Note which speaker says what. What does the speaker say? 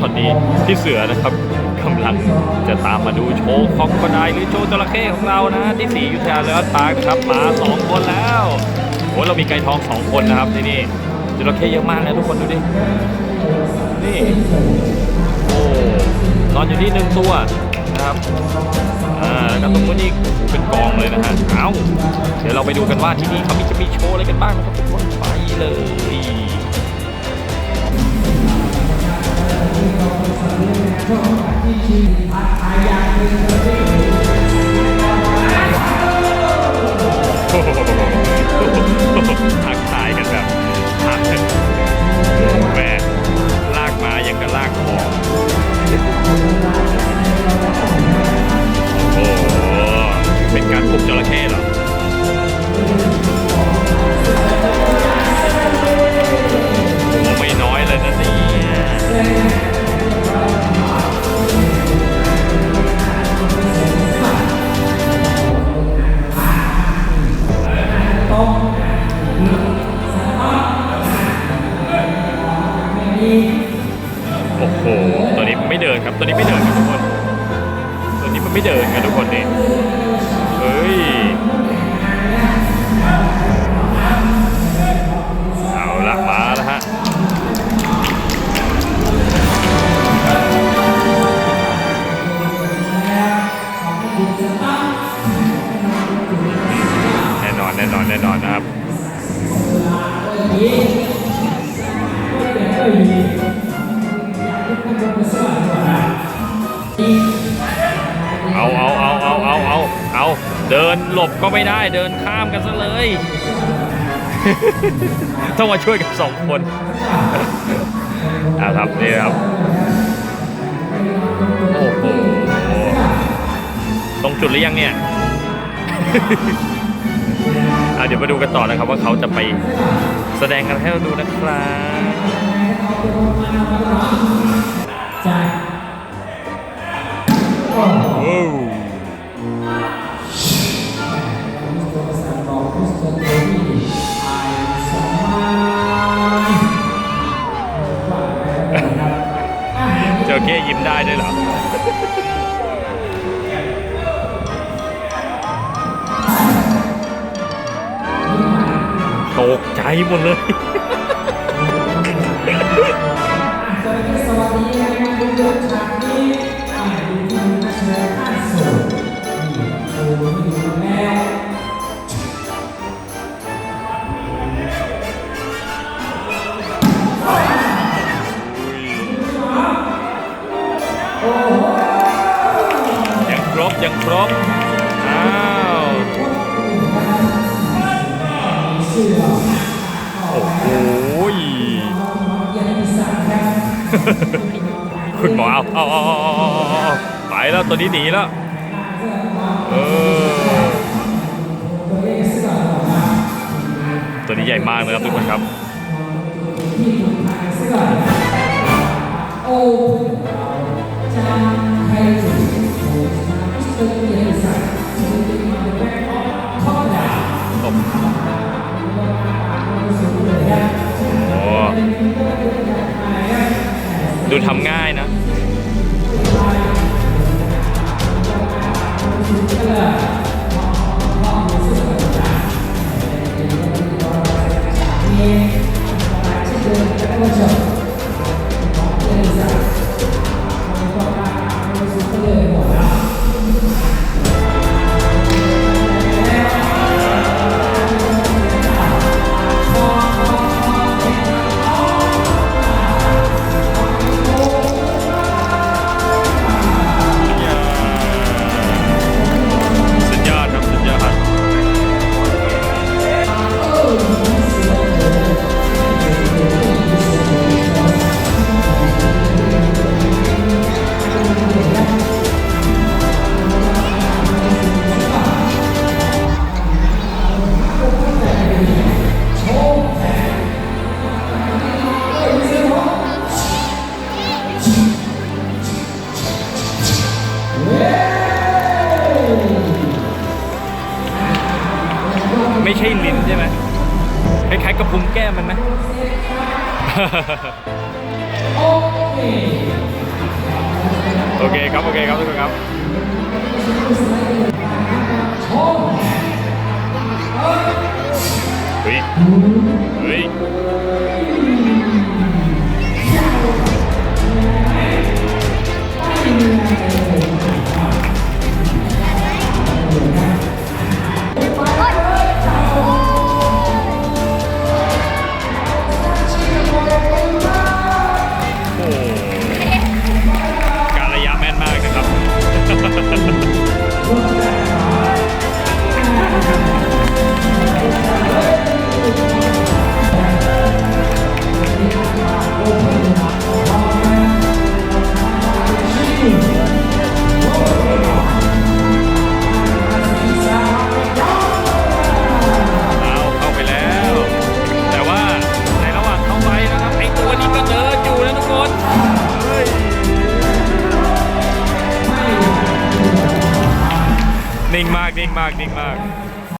Speaker 1: ตอนนี้พี่เสือนะครับกำลังจะตามมาดูโชว์ของกระไดหรือโชว์จระเข้ของเรานะที่สีอยุธยาแล้วตากครับมาสองคนแล้วโอ้เรามีไก่ทองสองคนนะครับที่นี่จระเข้เยอะมากนะทุกคนดูดินี่โอ้นอนอยู่ที่หนึ่งตัวนะครับอ่าแล้วก็ตรงนี้เป็นกองเลยนะฮะเอาเดี๋ยวเราไปดูกันว่าที่นี่เขามีจะมีโชว์อะไรกันบ้างนะครับทุกคนไปเลย ทักทายกันแบบทักกันแม่ลากมายังกับลากคอง ไม่เดินกันทุกคนนี่เฮ้ย เอาละมาแล้วฮะแน่นอนแน่นอนแน่นอนนะครับ เดินหลบก็ไม่ได้เดินข้ามกันซะเลย ต้องมาช่วยกันสองคนอ่าครับนี่ครับ โอ้โห ตรงจุดหรือยังเนี่ยอะเดี๋ยวมาดูกันต่อนะครับว่าเขาจะไปแสดงกันให้เราดูนะครับว้ วเจ้าเก้ยิ้มได้ด้วยเหรอตกใจหมดเลยยังค รบยังครบอ้าวโอ้โหคุณหมอเอาเอาเอาเอาเอาเอาเอาไปแล้วตัวนี้หนีแล้วเออตัวนี้ใหญ่มากนะครับทุกคนครับต สุ ใช่ลิ้นใช่ไหมคล้ายๆกับพุงแก้มมันไหมโอเคครับ โอเคครับทุกคนครับเฮ้ย นิ่งมาก นิ่งมาก นิ่งมาก